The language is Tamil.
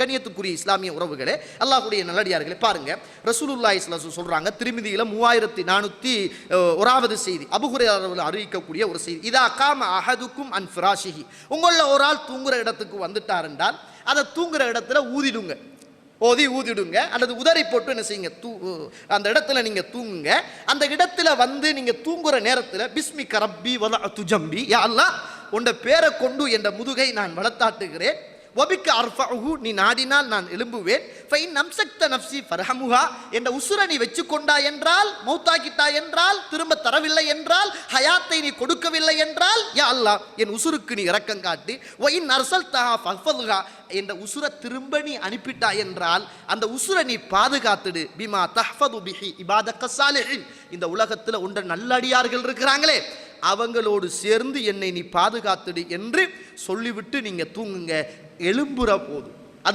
கண்ணியத்துக்குரிய இஸ்லாமிய உறவுகளே அல்லாஹுடைய நல்லடியார்களே பாருங்க. ரசூலுல்லாய் சொல்றாங்க திருமதியில மூவாயிரத்தி நானூற்றி ஒராவது செய்தி. அபுகுரையில் அறிவிக்கக்கூடிய ஒரு செய்தி. இதா காம அஹதுக்கும் அன் ஃபிராஷிஹி. உங்களில் ஒரு ஆள் தூங்குற இடத்துக்கு வந்துட்டார் என்றால் அதை தூங்குற இடத்துல ஊதிடுங்க. ஓதி ஊதிடுங்க அல்லது உதறி போட்டு என்ன செய்யுங்க தூ அந்த இடத்துல நீங்கள் தூங்குங்க. அந்த இடத்துல வந்து நீங்கள் தூங்குற நேரத்தில் பிஸ்மி கரப்பி வல துஜம்பி யா அல்லாஹ் உண்ட பேரை கொண்டு என்ற முதுகை நான் வளர்த்தாட்டுகிறேன் ஒபிக்கு அர்ஃபஹு நீ நாடினால் நான் எழும்புவேன். ஃபைன் நம்சக்த நப்சி ஃபர்ஹமுஹா என்ற உசுரை நீ வச்சுக்கொண்டா என்றால் மௌத்தாக்கிட்டா என்றால் திரும்ப தரவில்லை என்றால் ஹயாத்தை நீ கொடுக்கவில்லை என்றால் யா அல்லாஹ் என் உசுருக்கு நீ இரக்கம் காட்டி. ஒயின் நர்சல் தஹா ஃபஃபதுஹா என்ற உசுரை திரும்ப நீ அனுப்பிட்டா என்றால் அந்த உசுரை நீ பாதுகாத்துடு. பிமா தஹ்ஃபது பிஹி இபாத கசாலிஹின் இந்த உலகத்தில் உண்ட நல்லடியார்கள் இருக்கிறாங்களே. அவங்களோடு சேர்ந்து என்னை நீ பாதுகாத்துடு என்று சொல்லிவிட்டு நீங்கள் தூங்குங்க. எழும்புற போதும்